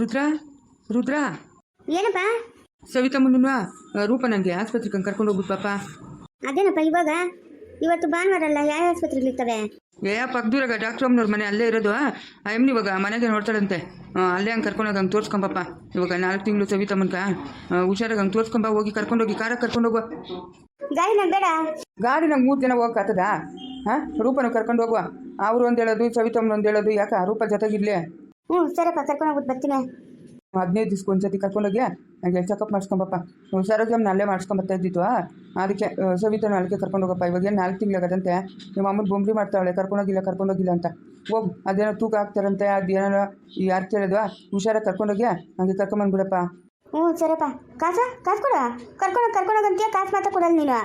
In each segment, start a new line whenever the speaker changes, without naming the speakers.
ರುದ್ರ? ರುದ್ರ?
ಏನಪ್ಪ?
ಸವಿತಮ್ಮನ ರೂಪ ನನಗೆ ಆಸ್ಪತ್ರೆಗೆ ಕರ್ಕೊಂಡು ಹೋಗ್ಬಿಟ್ಟು ಪಾಪ.
ಅದೇನಪ್ಪ ಇವಾಗ? ಇವತ್ತು ಭಾನುವಾರ ಅಲ್ಲ ಯಾವ ಆಸ್ಪತ್ರೆಗಳಿರ್ತವೆ
ಏ ಪಕ್ಕದೂರಾಗ ಡಾಕ್ಟರ್ ಅಮ್ಮನವ್ರ ಮನೆ ಅಲ್ಲೇ ಇರೋದು. ಆ ಎಮ್ನಿ ಇವಾಗ ಮನೆಗೆ ನೋಡ್ತಾಳಂತೆ. ಅಲ್ಲೇ ಹಂಗೆ ಕರ್ಕೊಂಡೋಗಿ ಹಂಗೆ ತೋರ್ಸ್ಕೊಂಬಪ್ಪ ಇವಾಗ ನಾಲ್ಕು ತಿಂಗಳು ಸವಿತಮ್ಮನ್ಕ ಹುಷಾರಾಗಿ ಹಂಗೆ ತೋರ್ಸ್ಕೊಂಬ ಹೋಗಿ ಕರ್ಕೊಂಡೋಗಿ ಕಾರಕ್ಕೆ ಕರ್ಕೊಂಡೋಗುವ
ಗಾಡಿನ ಬೇಡ
ಗಾಡಿ ನಂಗೆ ಮೂರು ಜನ ಹೋಗಕ್ಕಾಗ್ತದ ಹಾಂ ರೂಪನ ಕರ್ಕೊಂಡು ಹೋಗುವ. ಅವರು ಒಂದು ಹೇಳೋದು ಸವಿತಮ್ಮನ ಒಂದು ಹೇಳೋದು ಯಾಕೆ? ರೂಪ ಜೊತೆಗಿರ್ಲಿ
ಹ್ಞೂ ಸರಪ್ಪ ಕರ್ಕೊಂಡು ಹೋಗ್ಬಿಟ್ಟು ಬರ್ತೀನಿ.
ಹದಿನೈದು ದಿವ್ಸಕ್ಕೆ ಒಂದ್ಸತಿ ಕರ್ಕೊಂಡೋಗಿ ನನಗೆ ಚೆಕಪ್ ಮಾಡಿಸ್ಕೊಂಬಪ್ಪ. ಸರೋಜಮ್ಮನ ಅಲ್ಲೇ ಮಾಡಿಸ್ಕೊಂಬರ್ತಾ ಇದ್ದಿತ್ತು. ಅದಕ್ಕೆ ಸವಿತಾ ನಾಲ್ಕೆ ಅಲ್ಲಿಗೆ ಕರ್ಕೊಂಡು ಹೋಗಪ್ಪ. ಇವಾಗ ಏನು ನಾಲ್ಕು ತಿಂಗಳಾಗದಂತೆ ನಿಮ್ಮ ಅಮ್ಮನ ಬೊಂಬ್ರಿ ಮಾಡ್ತಾವಳೆ ಕರ್ಕೊಂಡೋಗಿಲ್ಲ ಕರ್ಕೊಂಡೋಗಿಲ್ಲ ಅಂತ. ಹೋಗ್ ಅದೇನೋ ತೂಕ ಹಾಕ್ತಾರಂತೆ ಅದೇನೋ ಯಾರು ಕೇಳಿದ್ವಾ? ಹುಷಾರಾಗಿ ಕರ್ಕೊಂಡೋಗಿ ಹಂಗೆ ಕರ್ಕೊಂಬಂದ್ಬಿಡಪ್ಪ
ಹ್ಞೂ ಸರಪ್ಪ. ಕಾಸು? ಕಾಸು ಕೊಡ. ಕರ್ಕೊಂಡು ಕರ್ಕೊಂಡೋಗಂತೀಯ ಕಾಸು ಮಾತ್ರ ಕೊಡಲ್ಲ ನೀನು.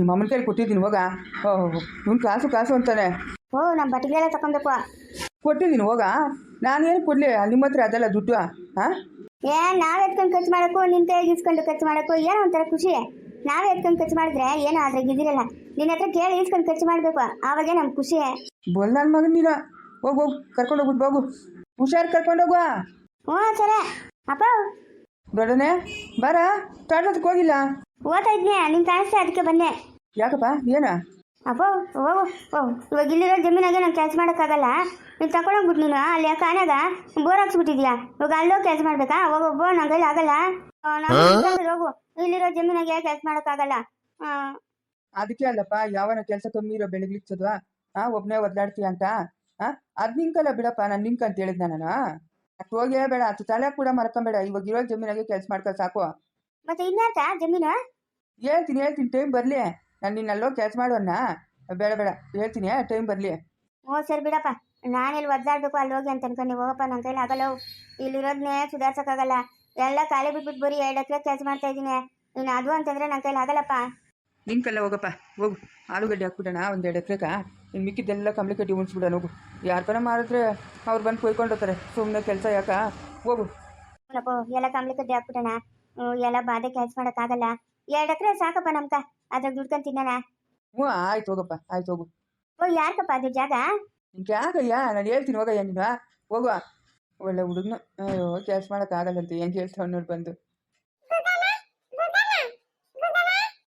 ನಿಮ್ಮ ಅಮ್ಮನ ಕೈಲಿ ಕೊಟ್ಟಿದ್ದೀನಿ ಹೋಗ. ಓಹ್ ಇವ್ನು ಕಾಸು ಕಾಸು ಅಂತಾನೆ.
ಓ ನಮ್ಮ ಬಟ್ಟಿಗೆಲ್ಲ ತಗೊಂಬೇಕು
ಕೊಟ್ಟಿದ್ದೀನಿ ಹೋಗ. ನಾನೇನು ಕೊಡಲಿ? ನಿಮ್ಮ ಹತ್ರ ಅದೆಲ್ಲ ದುಡ್ಡು ಹಾಂ
ಏ ನಾವ್ ಎತ್ಕೊಂಡು ಖರ್ಚು ಮಾಡಕ್ಕೂ ನಿನ್ ಕೈಗೆ ಇಸ್ಕೊಂಡು ಖರ್ಚು ಮಾಡಕ್ಕೂ ಏನೋ ಒಂಥರ ಖುಷಿ. ನಾವೇ ಎತ್ಕೊಂಡು ಖರ್ಚು ಮಾಡಿದ್ರೆ ಏನೋ ಅದ್ರಾಗ ಇದಿರಲ್ಲ ನಿನ್ನ ಹತ್ರ ಕೇಳಿ ಇಸ್ಕೊಂಡು ಖರ್ಚು ಮಾಡ್ಬೇಕು. ಅವಾಗೇ ನಮ್ಗೆ ಖುಷಿ.
ಬೋಲ್ ನನ್ನ ಮಗನ ನೀನು. ಹೋಗು ಹೋಗು ಕರ್ಕೊಂಡೋಗ್ಬಿಟ್ಟು ಹೋಗು ಹುಷಾರು ಕರ್ಕೊಂಡೋಗುವ
ಹ್ಞೂ ಸರ. ಅಪ್ಪ.
ದೊಡ್ಡನೆ ಬಾರ. ತೋಟದಕ್ಕೆ ಹೋಗಿಲ್ಲ.
ಓದ್ತಾ ಇದ್ನೆ ನಿನ್ ಕಾಣಿಸ್ತಾ ಅದಕ್ಕೆ ಬಂದೆ
ಯಾಕಪ್ಪ ಏನ?
ಅಪ್ಪ ಓ ಓ ಇವಾಗ ಇಲ್ಲಿರೋ ಜಮೀನಾಗೆ ನಂಗೆ ಕೆಲಸ ಮಾಡೋಕ್ಕಾಗಲ್ಲ. ನೀನು ತಗೊಂಡೋಗ್ಬಿಟ್ಟು ನೀನು ಅಲ್ಲಿ ಕಾನಾಗ ಬೋರ್ ಹಾಕ್ಸ್ಬಿಟ್ಟಿದ್ಯಾ? ಇವಾಗ ಅಲ್ಲೋ ಕೆಲಸ ಮಾಡ್ಬೇಕಾ? ಹೋಗು ಬೋ ನಂಗೆ ಕೈಲಿ ಆಗಲ್ಲ. ಹೋಗು ಇಲ್ಲಿರೋ ಜಮೀನಾಗೆ ಕೆಲಸ ಮಾಡೋಕ್ಕಾಗಲ್ಲ.
ಅದಕ್ಕೆ ಅಲ್ಲಪ್ಪ ಯಾವನ ಕೆಲಸ ಕಮ್ಮಿ ಇರೋ ಬೆಳಗ್ಲಿಕ್ಸದ್ವಾ ಆ ಒಬ್ಬನೇ ಒದ್ದಾಡ್ತೀಯ ಅಂತ? ಆ ಅದ್ ನಿಂಕಲ್ಲ ಬಿಡಪ್ಪ ನಾನು ನಿಂಕ ಅಂತ ಹೇಳಿದ್ನ ನಾನು. ಅಷ್ಟು ಹೋಗೇ ಬೇಡ ಅದು ತಲೆ ಕೂಡ ಮರ್ಕೊಂಬೇಡ. ಇವಾಗ ಇರೋ ಜಮೀನಾಗೆ ಕೆಲಸ ಮಾಡ್ಕೊ ಸಾಕು.
ಮತ್ತೆ ಇನ್ಯಾಕ ಜಮೀನು?
ಹೇಳ್ತೀನಿ ಹೇಳ್ತೀನಿ ಟೈಮ್ ಬರಲಿ. ನಾನು ಅಲ್ಲೋಗಿ ಕೆಲಸ ಮಾಡೋಣ ಬೇಡ ಬೇಡ ಹೇಳ್ತೀನಿ ಟೈಮ್ ಬರಲಿ.
ಓ ಸರಿ ಬಿಡಪ್ಪ. ನಾನೆಲ್ಲಿ ಒದ್ದಾಡ್ಬೇಕು ಅಲ್ಲಿ ಹೋಗಿ ಅಂತ ಅನ್ಕೊಂಡು ಹೋಗಪ್ಪ ನನ್ನ ಕೈಲಿ ಆಗಲ್ಲ. ಇಲ್ಲಿರೋದನ್ನೇ ಸುಧಾರ್ಸಕ್ಕಾಗಲ್ಲ. ಎಲ್ಲ ಖಾಲಿ ಬಿಟ್ಬಿಟ್ಟು ಬರೀ ಎರಡು ಎಕರೆ ಕೆಲಸ ಮಾಡ್ತಾ ಇದ್ದೀನಿ ನೀನು ಅದು ಅಂತಂದ್ರೆ ನನ್ನ ಕೈಲಿ ಆಗಲ್ಲಪ್ಪ.
ನಿಂಕಲ್ಲ ಹೋಗಪ್ಪ ಹೋಗು. ಆಲೂಗಡ್ಡೆ ಹಾಕ್ಬಿಡೋಣ ಒಂದು ಎರಡು ಎಕರೆಕ. ಇನ್ನು ಮಿಕ್ಕಿದ್ದೆಲ್ಲ ಕಂಬಳಿ ಕಟ್ಟಿ ಉಣಿಸ್ಬಿಡೋಣ ಹೋಗು. ಯಾರ ಕನ ಮಾರಿದ್ರೆ ಅವ್ರು ಬಂದು ಕೊಯ್ಕೊಂಡಿರ್ತಾರೆ ಸುಮ್ಮನೆ ಕೆಲಸ ಯಾಕ? ಹೋಗು.
ಎಲ್ಲ ಕಂಬಳಿ ಕಟ್ಟಿ ಹಾಕ್ಬಿಡೋಣ ಎಲ್ಲ ಬಾಧೆ ಕೆಲಸ ಮಾಡೋಕ್ಕಾಗಲ್ಲ. ಎರಡು ಎಕರೆ ಸಾಕಪ್ಪ ನಮ್ಕ. ಅದ್ರಾಗ ದುಡ್ಕೊಂಡು ತಿನ್ನಣ.
ಹ್ಞೂ ಆಯ್ತು ಹೋಗಪ್ಪ ಆಯ್ತು ಹೋಗು.
ಓ ಯಾಕಪ್ಪ ಅದು ಜಾಗ?
ನಿಂಗೆ ಯಾಕಯ್ಯ ನಾನು ಹೇಳ್ತೀನಿ ಹೋಗಯ್ಯ ನೀನು ಹೋಗುವ ಒಳ್ಳೆ ಹುಡುಗನ. ಅಯ್ಯೋ ಕೆಲಸ ಮಾಡೋಕ್ಕಾಗಲ್ಲಂತೆ ಹೆಂಗೆ ಹೇಳ್ತಾವ ನೋಡಿ ಬಂದು.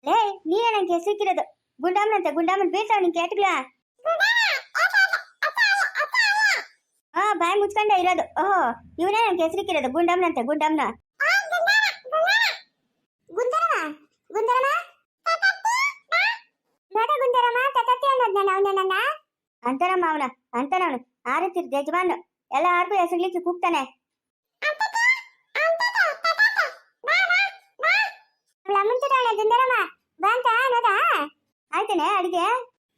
ಲೇ ನೀನೇ ನಂಗೆ ಸಿಕ್ಕಿರೋದು. ಗುಂಡಾಮನ್ ಅಂತ ಗುಂಡಾಮನ್ ಬೀಳ್ತಾವ ನಿನ್ ಕೇಟ್ಗ್ಲ. ಹಾ ಬಾಯಿ ಮುಚ್ಕೊಂಡೆ ಇರೋದು. ಓಹೋ ಇವನೇ ನಂಗೆ ಹೆಸರಿಕ್ಕಿರೋದು ಗುಂಡಮ್ಮನಂತೆ ಗುಂಡಮ್ಮನ ಗುಂದರಮ ಗುಂದರಮ ನೋಡ ಗುಂದರಮ ತತತ್ತಿ ಅನ್ನೋದ್ನ ನನ್ನ ಅಂತಾರಮ್ಮ ಅವನ ಅಂತಾನವನು ಆರತಿರ್ ಯಜಮಾನ್ ಎಲ್ಲ ಆರ್ಗೂ ಎಸಗ್ಲಿಕ್ಕೆ ಕೂಗ್ತಾನೆ. ಗುಂದರಮ ಬಂತ ಅನ್ನೋದ ಆಯ್ತೇನೆ ಅಡಿಗೆ?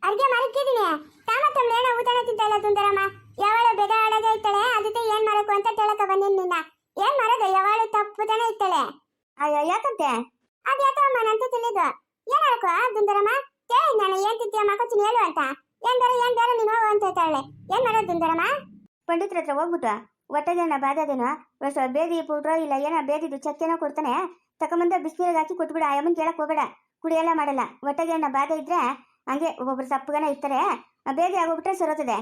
ಅಡಿಗೆ ಮರಕ್ಕಿದೀನಿ ತಾಮತ್ತಮ್ಮ ಏನೋ ಊಟನ ತಿಂತಾಳ ಸುಂದರಮ್ಮ ಯಾವಳು ಬೆದ ಆಡೋದೇ ಇತ್ತಾಳೆ ಅದಕ್ಕೆ ಏನ್ ಮಾಡಬೇಕು ಅಂತ ಕೇಳಕ ಬಂದಿನ್ ನಿನ್ನ. ಏನ್ ಮಾಡೋದು ಯಾವಳು ತಪ್ಪುತಾನೆ ಇತ್ತಾಳೆ ಅಯ್ಯೋ ಯಾಕಂತೆ? ಅದ್ಯಾತಮ್ಮ ನಂತೂ ತಿಳಿದು. ಏನ್ ಹೇಳ್ಕೊ ದುಂದರಮ್ಮ? ಕೇಳಿ ನಾನು ಏನ್ ತಿಂತೀಯ ಮಕ್ಕಳು ಹೇಳು ಅಂತ. ಎಂದಾರ ಎಂದಾರ ನೀನು ಹೋಗು ಅಂತ ಹೇಳ್ತಾಳೆ. ಏನ್ ಮಾಡೋದು ದುಂದರಮ್ಮ? ಪಂಡಿತರ ಹತ್ರ ಹೋಗ್ಬಿಟ್ಟು ಹೊಟ್ಟೆದೇನ ಬಾದದೇನೋ ಹೊಸ ಬೇದಿ ಪೌಡ್ರೋ ಇಲ್ಲ ಏನೋ ಬೇದಿದು ಚಕ್ಕೆನೋ ಕೊಡ್ತಾನೆ. ತಕೊಂಬಂದ ಬಿಸಿನೀರಿಗೆ ಹಾಕಿ ಕೊಟ್ಬಿಡ ಅಮ್ಮನ್ ಕೇಳಕ್ ಹೋಗಬೇಡ. ಕುಡಿಯೆಲ್ಲ ಮಾಡಲ್ಲ. ಹೊಟ್ಟೆಗೇನ ಬಾಧೆ ಇದ್ರೆ ಹಂಗೆ ಒಬ್ಬೊಬ್ರು ಸಪ್ಪಗನ ಇರ್ತಾರೆ. ಬೇದಿ ಆಗೋಗ್ಬಿಟ್ರೆ ಸರೋತದೆ.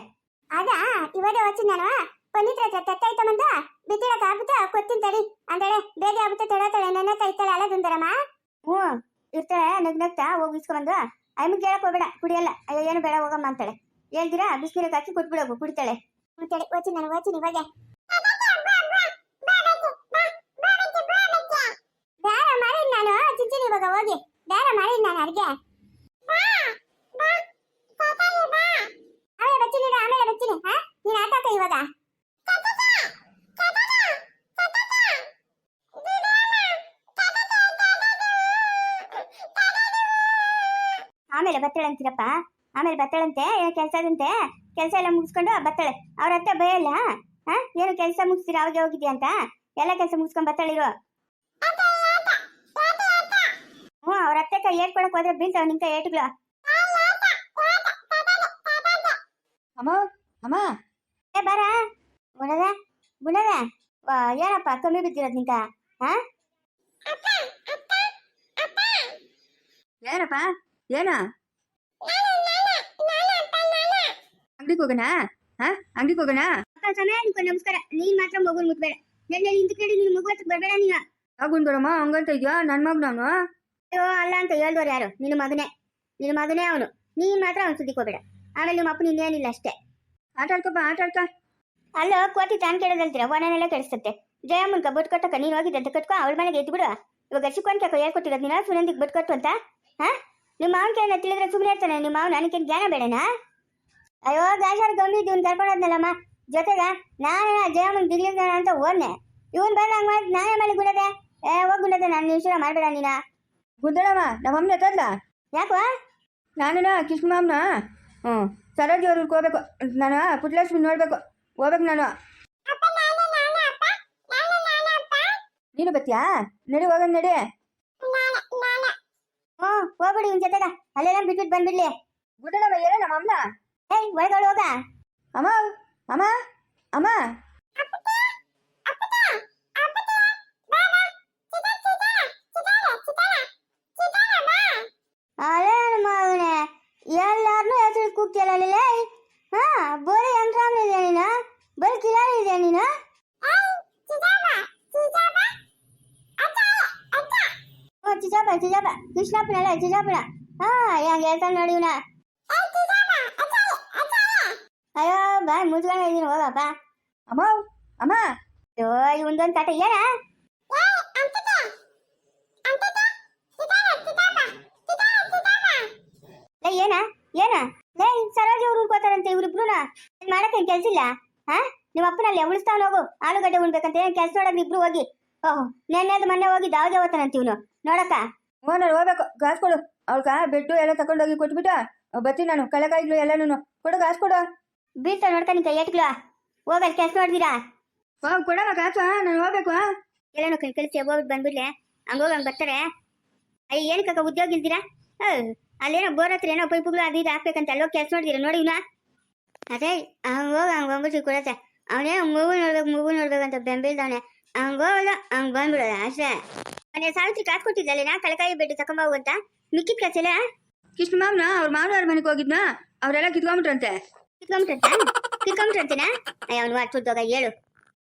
ಅದ? ಇವಾಗ ವಚನ ನಾನು? ಪಂಡಿತರ ಹತ್ರ ತೆತ್ತಾಯ್ತಮ್ಮಂದು ಬಿತ್ತಿಡಕ್ ಆಗ್ಬಿಟ್ಟು ಕೊತ್ತೀನಿ ತಡಿ. ಅಂದಳೆ ಬೇಗ ಆಗ್ಬಿಟ್ಟು ತೊಡತಾಳೆ ನನ್ನ ಕೈತಾಳೆ ಅಲ್ಲ ದುಂದರಮ್ಮ? ಹ್ಞೂ ಇರ್ತಾಳೆ ನಗ್ ನಗ್ತಾ ಹೋಗಿ ಇಸ್ಕೊಂಬಂದು ಅಮ್ಮನ್ ಕೇಳಕ್ ಹೋಗ್ಬೇಡ ಕುಡಿಯಲ್ಲ. ಅಯ್ಯೋ ಏನು ಬೇಡ ಹೋಗಮ್ಮ ಅಂತಾಳೆ. ಹೇಳ್ತೀರಾ? ಬಿಸ್ನೀರಿಗೆ ಹಾಕಿ ಕೊಟ್ಬಿಡೋಗು ಕುಡಿತಾಳೆ. ತಡಿ ಓಚಿ ನಾನು ಓಚಿನಿ ಇವಾಗ. ಬೇಡ ಮಾಡಿ ನಾನು ಚಿಂಚಿನಿ ಇವಾಗ ಹೋಗಿ. ಬೇಡ ಮಾಡಿ ನಾನು ಅಡ್ಗೆ. ಆಮೇಲೆ ಇಡು, ಆಮೇಲೆ ಬಚ್ಚಿನಿ ಹಾ? ನೀನ್ ಆಟ ಇವಾಗ. ಆಮೇಲೆ ಬತ್ತಾಳೆ ಅಂತೀರಪ್ಪ. ಆಮೇಲೆ ಬತ್ತಾಳಂತೆ ಏನೋ ಕೆಲಸ ಅದಂತೆ? ಕೆಲಸ ಎಲ್ಲ ಮುಗಿಸ್ಕೊಂಡು ಬತ್ತಾಳೆ. ಅವ್ರ ಹತ್ರ ಭಯ ಇಲ್ಲ ಹಾ ಏನು ಕೆಲಸ ಮುಗಿಸ್ತೀರ? ಅವಾಗ ಹೋಗಿದ್ಯಾ ಅಂತ? ಎಲ್ಲ ಕೆಲಸ ಮುಗಿಸ್ಕೊಂಡ್ ಬತ್ತಾಳಿರು ಹ್ಞೂ, ಅವ್ರ ಅತ್ತೆ ಕೈ ಏಟ್ಕೊಳಕ್ ಹೋದ್ರೆ ಬೀಳ್ತಾವ ನಿಂತ ಏಟ್ಗಳು.
ಅಮ್ಮ ಅಮ್ಮ.
ಏ, ಬಾರ. ಗುಣದ ಗುಣದ. ಏನಪ್ಪ ಕಮ್ಮಿ ಬಿದ್ದಿರೋದ್ ನಿಂತ ಹಾ
ಏನಪ್ಪ ಏನ? ಅಂಗಡಿಗೆ ಹೋಗೋಣ? ಹಾ? ಅಂಗಡಿಗೆ ಹೋಗೋಣ?
ನಿಂತ್ಕೊ ನಮಸ್ಕಾರ. ನೀನ್ ಮಾತ್ರ ಮಗುನ್ ಮುಟ್ಬೇಡ. ನೆನ್ನೆ ಹಿಂದಕ್ಕೆ ಕೇಳಿ ನಿನ್ ಮಗು ಹತ್ರ ಬರ್ಬೇಡ ನೀನು.
ಬರಮ್ಮ ಹಂಗಂತ ಇದ್ಯಾ? ನನ್ನ ಮಗ ನಾನು
ಅಯ್ಯೋ ಅಲ್ಲ ಅಂತ ಹೇಳ್ದವ್ರು ಯಾರು? ನಿನ್ನ ಮಗನೇ. ನಿನ್ನ ಮಗನೇ ಅವನು. ನೀನ್ ಮಾತ್ರ ಅವ್ನು ಸುದ್ದಿ ಹೋಗ್ಬೇಡ ಆಮೇಲೆ ನಿಮ್ಮ ಅಪ್ಪನ ಇನ್ನೇನಿಲ್ಲ ಅಷ್ಟೇ.
ಆಟ ಆಡ್ಕೊಪ್ಪ ಆಟ ಆಡ್ಕ.
ಅಲ್ಲ ಕೋತಿ ತಾನು ಕೇಳೋದಲ್ತೀರ ಒಣನೆಲ್ಲ ಕೆಡಿಸುತ್ತೆ ಜಯಮ್ಮನ್ಕ ಬೊಟ್ ಕಟ್ಟಕ ನೀನು ಹೋಗಿದ್ದಂತ ಕಟ್ಕೊ ಅವಳ ಮನೆಗೆ ಎದ್ದು ಬಿಡು ಇವಾಗ ಶಿಕೊಂಡ್ಕ ಹೇಳ್ಕೊಟ್ಟಿರೋದು ನೀನು ಸುನಂದಿಗೆ ಬಟ್ ಕಟ್ಟು ಅಂತ? ಹಾ? ನಿಮ್ಮ ಮಾವನ ಕೇಳ ತಿಳಿದ್ರೆ ಸುಮ್ಮನೆ ಇರ್ತಾನೆ. ನಿಮ್ಮ ಮಾವನ ನನಗೇನು ಜ್ಞಾನ ಬೇಡನಾ? ಅಯ್ಯೋ ಗಾಜಾರ ಗಂಭೀರ ಇವ್ನು ಕರ್ಕೊಂಡೋದ್ನಲ್ಲಮ್ಮ ಜೊತೆಗ ನಾನು ಜಯಮ್ಮನ ದಿಗ್ಲಿಂದ ಅಂತ ಓದ್ನೆ ಇವನ್ ಬಂದ ಹಂಗ ಮಾಡಿ ನಾನೇ ಮಾಡಿ ಗುಡದೆ? ಏ ಹೋಗ್ ಗುಡದೆ ನಾನು ನಿಶ್ಚಯ ಮಾಡಬೇಡ ನೀನ.
ಗುದ್ದಳಮ್ಮ ನಮ್ಮ ಅಮ್ಮನ ಎತ್ತಲ್ಲ
ಯಾಕೋ?
ಕೃಷ್ಣ ಕೃಷ್ಣಮ್ಮನ ಹ್ಞೂ ಸರೋಜಿ ಅವ್ರಿಗೆ ಹೋಗ್ಬೇಕು. ನಾನು ಪುಟ್ಲಕ್ಷ್ಮಿ ನೋಡ್ಬೇಕು. ಹೋಗ್ಬೇಕು ನಾನು. ನೀನು ಬತ್ತಿಯಾ? ನಡಿ ಹೋಗೋಣ ನಡಿ.
ಹೋಗ್ಬಿಡಿ ಇವ್ನ ಜೊತೆಗ. ಅಲ್ಲೆಲ್ಲ ಬಿಟ್ಬಿಟ್ಟು ಬಂದ್ಬಿಡ್ಲಿ.
ಗುದ್ದಳಮ್ಮ ಏನ ನಮ್ಮ ಅಮ್ಮನ
ಏಯ್ ಒಳಗಡೆ ಹೋಗ.
ಅಮ್ಮ ಅಮ್ಮ ಅಮ್ಮ.
ಅದೇ ಮಗನೆ ಎಲ್ಲಾರನ್ನೂ ಹೆಸರು ಕೂಗ್ತಿಲ್ಲ ಹಾ ಬೋಳಿ ಯಂತ್ರಾಮ ಇದೆ ನೀನು? ಬರೀ ಕಿಲಾರ ಇದೆ ನೀನು? ಚಿಜಾಪ ಕೃಷ್ಣಪ್ಪನಲ್ಲ ಚಿಜಾಪನ ಹಾ ಬಾಯ್ ಮುಚ್ಕೊಂಡು ಇದೀನಿ ಹೋಗಪ್ಪ
ಅಮ್ಮ ಅಮ್ಮ.
ಅಯ್ಯೋ ಇವಂದೊಂದು ಕಟ ಏನ? ಏನ? ಏನ? ಲೇ, ಸರೋಜ ಅವ್ರು ಉಳ್ಕೋತಾರಂತೆ, ಇವ್ರಿಬ್ರುನ. ಏನ್ ಮಾಡಕ್ಕೆ ಏನ್ ಹಾ ನಿಮ್ಮ ಅಪ್ಪನಲ್ಲಿ ಉಳಿಸ್ತಾವ್ ಹೋಗು. ಆಲೂಗಡ್ಡೆ ಉಣ್ಬೇಕಂತ ಏನ್ ಕೆಲ್ಸ ನೋಡಕ್ ಇಬ್ರು ಹೋಗಿ. ಓಹ್, ನೆನ್ನೆದು ಮೊನ್ನೆ ಹೋಗಿ ದಾವಜ ಹೋಗ್ತಾನಂತ ಇವನು? ನೋಡಕ್ಕ?
ಹ್ಞೂ ನಾನು ಹೋಗ್ಬೇಕು ಕಾಸು ಕೊಡು. ಅವಳ್ಕ ಬೆಡ್ಡು ಎಲ್ಲ ತಗೊಂಡೋಗಿ ಕೊಟ್ಬಿಟ್ಟು ಬರ್ತೀನಿ ನಾನು ಕಳೆಕಾಯಿಗಳು ಎಲ್ಲನೂ ಕೊಡು ಕಾಸು ಕೊಡು.
ಬೀಳ್ತಾ ನೋಡ್ತಾನೆ ಕೈ ಏಟ್ಗ್ಲು ಹೋಗಲ್ ಕೆಲಸ ಮಾಡ್ತೀರಾ
ಹೋಗ್ ಕೊಡಮ್ಮ ಕಾಸು ನಾನು ಹೋಗ್ಬೇಕು.
ಎಲ್ಲನೂ ಕೈ ಕಳಿಸಿ ಹೋಗ್ಬಿಟ್ಟು ಬಂದ್ಬಿಡ್ಲೆ. ಹಂಗೋಗಿ ಹಂಗ್ ಬರ್ತಾರೆ. ಅಯ್ಯ ಏನಕ್ಕ ಉದ್ಯೋಗ ಇಲ್ದಿರಾ? ಅಲ್ಲೇನೋ ಬೋರ್ ಹತ್ರ ಏನೋ ಪೈಪುಗಳು ಅದು ಇದು ಹಾಕ್ಬೇಕಂತ ಅಲ್ಲೋಗಿ ಕೆಲ್ಸ ಮಾಡ್ತೀರಾ ನೋಡಿ ಇವನ. ಅದೇ ಹೋಗಿ ಹಂಗೆ ಹಂಗ ಹೋಗ್ಬಿಟ್ಟು ಕೊಡತ್ತೆ. ಅವನೇ ಮಗು ನೋಡ್ಬೇಕು ಮಗು ನೋಡ್ಬೇಕಂತ ಬೆಂಬಲ್ದವನೇ ಹಂಗ ಹೋಗಲ್ಲ ಹಂಗ್ ಬಂದ್ಬಿಡೋದ ಅಷ್ಟೇ ಮನೆ ಸಾವಿತ್ರಿ ಕಾಸು ಕೊಟ್ಟಿದ್ದಲ್ಲ ನಾ ಕಳಕಾಯಿ ಬೆಟ್ಟು ತಕೊಂಬೋಗು ಅಂತ ಮಿಕ್ಕಿದ ಕಾಸೆಲ್ಲ
ಕೃಷ್ಣ ಮಾವನ ಅವ್ರ ಮಾವನವ್ರ ಮನೆಗೆ ಹೋಗಿದ್ನ? ಅವರೆಲ್ಲ ಕಿತ್ಕೊಂಬಿಟ್ರಂತೆ.
ಕಿತ್ಕೊಂಬಿಟ್ರಂತ? ಕಿತ್ಕೊಂಬಿಟ್ರಂತೇನ? ಅಯ್ಯ ಅವ್ನು ಹತ್ತುದ್ದೋಗ ಹೇಳು.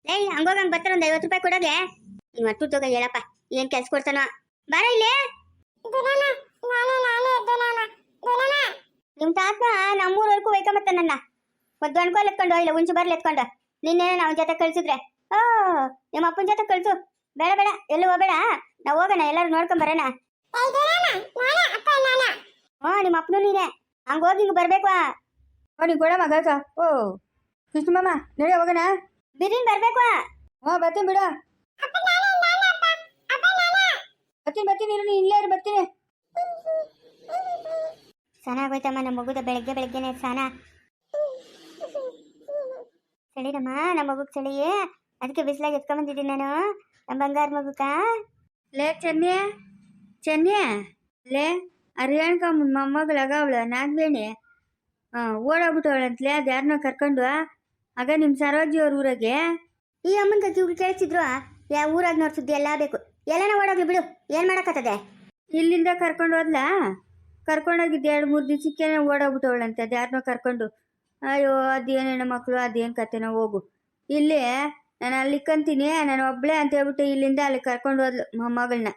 ಏಯ್ ಹಂಗೋಗ ಹಂಗ್ ಬರ್ತಾರ ಒಂದ್ ಐವತ್ತು ರೂಪಾಯಿ ಕೊಡೋಗೆ ನೀನ್ ತೋಗ ಹೇಳಪ್ಪ ಏನ್ ಕೆಲ್ಸ ಕೊಡ್ತಾನೋ. ಬಾರ ಇಲ್ಲೇ. ನಿಮ್ ತಾತ ನಮ್ಮೂರ್ವರೆಗೂ ಒಯ್ಕೊಂಬತ್ತ ನನ್ನ. ಒಂದು ಅಣ್ಕೊಲ್ ಎತ್ಕೊಂಡು ಇಲ್ಲ ಉಂಚು ಬರ್ಲಿ ಎತ್ಕೊಂಡು. ನಿನ್ನೆ ನಾವ್ ಜೊತೆ ಕಳ್ಸಿದ್ರೆ. ನಿಮ್ಮ ಅಪ್ಪನ ಜೊತೆ ಕಳ್ಸು ಬೇಡ ಬೇಡ ಎಲ್ಲೂ ಹೋಗ್ಬೇಡ ನಾವು ಹೋಗೋಣ ಎಲ್ಲರೂ ನೋಡ್ಕೊಂಡ್ ಬರೋಣ ಹ್ಞೂ ನಿಮ್ಮ ಅಪ್ಪನೂ ನೀನೆ ಹಂಗ ಹೋಗಿ ಹಿಂಗ್ ಬರ್ಬೇಕು
ಓ ನೀನು ಕೊಡಮ್ಮ ಕಾಸು ಓ ಕೃಷ್ಣ ಮಾಮ ನಡಿ ಹೋಗೋಣ
ಬಿರಿನ್ ಬರ್ಬೇಕು
ಹ್ಞೂ ಬರ್ತೀನಿ ಬಿಡು ಬರ್ತೀನಿ ಬರ್ತೀನಿ ಇರು ನೀನು ಇಲ್ಲೇ ಇರು ಬರ್ತೀನಿ
ಚೆನ್ನಾಗೋಯ್ತಮ್ಮ ನಮ್ಮ ಮಗುದ ಬೆಳಗ್ಗೆ ಬೆಳಗ್ಗೆನೆ ಸ್ನಾನ ಚಳಿರಮ್ಮ ನಮ್ಮ ಮಗುಗ್ ಚಳಿ ಅದಕ್ಕೆ ಬಿಸಿಲಾಗಿ ಎತ್ಕೊಂಡ್ ಬಂದಿದ್ದೀನಿ ನಾನು. ನಮ್ಮ ಬಂಗಾರ ಮಗುಕ
ಲೇ ಚೆನ್ನಿಯ ಚೆನ್ನಿಯ ಲೇ ಅರ್ಯಾಣ್ಕ ಮೊಮ್ಮಗಳಾಗ ಅವಳು ನಾಗವೇಣಿ. ಹಾಂ ಓಡೋಗ್ಬಿಟ್ಟವಳಂತಲೇ ಅದು ಯಾರನ್ನ ಕರ್ಕೊಂಡು ಆಗ ನಿಮ್ಮ ಸರೋಜಿ ಅವ್ರ ಊರಾಗೆ.
ಈ ಅಮ್ಮನ ಕತ್ತಿ ಇವ್ರು ಕೇಳಿಸಿದ್ರು. ಯಾ ಊರಾಗ ನೋಡ್ ಸುದ್ದಿ ಎಲ್ಲ ಬೇಕು. ಎಲ್ಲನ ಓಡೋಗ್ಲಿ ಬಿಡು ಏನ್ ಮಾಡಕತ್ತದೆ?
ಇಲ್ಲಿಂದ ಕರ್ಕೊಂಡು ಹೋದ್ಲಾ? ಕರ್ಕೊಂಡೋಗಿದ್ದೆ ಎರಡು ಮೂರು ದಿವಸಕ್ಕೆ ಓಡೋಗ್ಬಿಟ್ಟವಳಂತೆ ಅದು ಯಾರನ್ನೋ ಕರ್ಕೊಂಡು. ಅಯ್ಯೋ ಅದೇನೇನೋ ಮಕ್ಕಳು ಅದೇನ್ ಕತೆನೋ ಹೋಗು. ಇಲ್ಲಿ ನಾನು ಅಲ್ಲಿ ಕಂತೀನಿ, ನಾನು ಒಬ್ಬಳೇ ಅಂತ ಹೇಳ್ಬಿಟ್ಟು ಇಲ್ಲಿಂದ ಅಲ್ಲಿ ಕರ್ಕೊಂಡು ಹೋದ್ಲು ಮೊಮ್ಮಗಳನ್ನ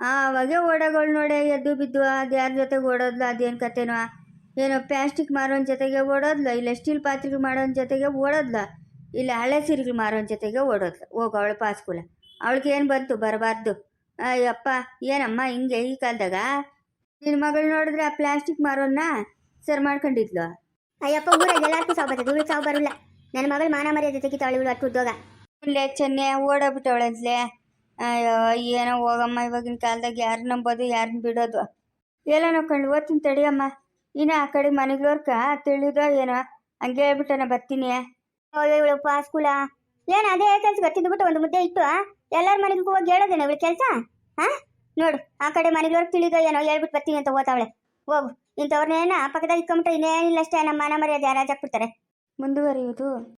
ಆವಾಗೆ ಓಡೋಗಳು ನೋಡಿ, ಎದ್ದು ಬಿದ್ದು, ಅದು ಯಾರ ಜೊತೆಗೆ ಓಡೋದ್ಲು, ಅದೇನು ಕತೆನೋ. ಏನೋ ಪ್ಲಾಸ್ಟಿಕ್ ಮಾರೋನ್ ಜೊತೆಗೆ ಓಡೋದ್ಲು, ಇಲ್ಲ ಸ್ಟೀಲ್ ಪಾತ್ರೆಗಳು ಮಾಡೋನ್ ಜೊತೆಗೆ ಓಡೋದ್ಲು, ಇಲ್ಲ ಹಳೆ ಸೀರೆಗಳು ಮಾರೋನ್ ಜೊತೆಗೆ ಓಡೋದ್ಲು. ಹೋಗು ಅವಳು ಪಾಸ್ಕುಲ ಅವಳಿಗೆ ಏನು ಬಂತು, ಬರಬಾರ್ದು. ಅಯ್ಯಪ್ಪ, ಏನಮ್ಮ ಹಿಂಗೆ ಈ ಕಾಲದಾಗ? ನಿನ್ನ ಮಗಳು ನೋಡಿದ್ರೆ ಆ ಪ್ಲಾಸ್ಟಿಕ್ ಮಾರೋನ್ನ ಸರ್ ಮಾಡ್ಕೊಂಡಿದ್ಲು.
ಅಯ್ಯಪ್ಪ, ಊರಾಗ ಸಾವು ಬರ್ತದೆ ಸಾವು ಬರಲ್ಲ. ನನ್ನ ಮಗಳು ಮಾನ ಮರ್ಯಾದೆ ತೆಗಿತಾಳೆ ಇವಳು ಅಟ್ಟು ಉದ್ಯೋಗ.
ಇಲ್ಲೇ ಚೆನ್ನೆ ಓಡೋಗ್ಬಿಟ್ಟವಳಂತ್ಲೆ ಅಯ್ಯೋ ಏನೋ ಹೋಗಮ್ಮ ಇವಾಗಿನ ಕಾಲದಾಗ ಯಾರು ನಂಬೋದು ಯಾರನ್ನ ಬಿಡೋದು. ಎಲ್ಲ ನೋಡ್ಕೊಂಡು ಓದ್ತೀನಿ ತಡಿಯಮ್ಮ ಇನ್ನು ಆ ಕಡೆ ಮನೆಗ್ಳೋರ್ಕ ತಿಳಿದೋ ಏನೋ ಹಂಗೆ ಹೇಳ್ಬಿಟ್ಟನ ಬರ್ತೀನಿ.
ಅಯ್ಯೋ ಇವಳು ಪಾಸ್ಕುಲ ಏನ್ ಅದೇ ಕೆಲ್ಸ ಗೊತ್ತಿದ್ಬಿಟ್ಟು ಒಂದು ಮುದ್ದೆ ಇಟ್ಟು ಎಲ್ಲರ ಮನೆಗೂ ಹೋಗಿ ಹೇಳೋದೇನ ಇವಳು ಕೆಲಸ? ಹಾ ನೋಡು ಆ ಕಡೆ ಮನೆಗಳವ್ರಿಗೆ ತಿಳಿದೋ ಏನೋ ಹೇಳ್ಬಿಟ್ಟು ಬರ್ತೀನಿ ಅಂತ ಓದ್ತಾವಳೆ. ಹೋಗು ಇಂಥವ್ರನ್ನೇನ ಪಕ್ಕದಾಗ ಇಟ್ಕೊಂಬಿಟ್ಟು ಇನ್ನೇನಿಲ್ಲ ಅಷ್ಟೇ ನಮ್ಮ ಮನೆ ಮರ್ಯಾದೆ ಯಾರಾಜ್ ಹಾಕ್ಬಿಡ್ತಾರೆ.
ಮುಂದುವರಿಯುವುದು.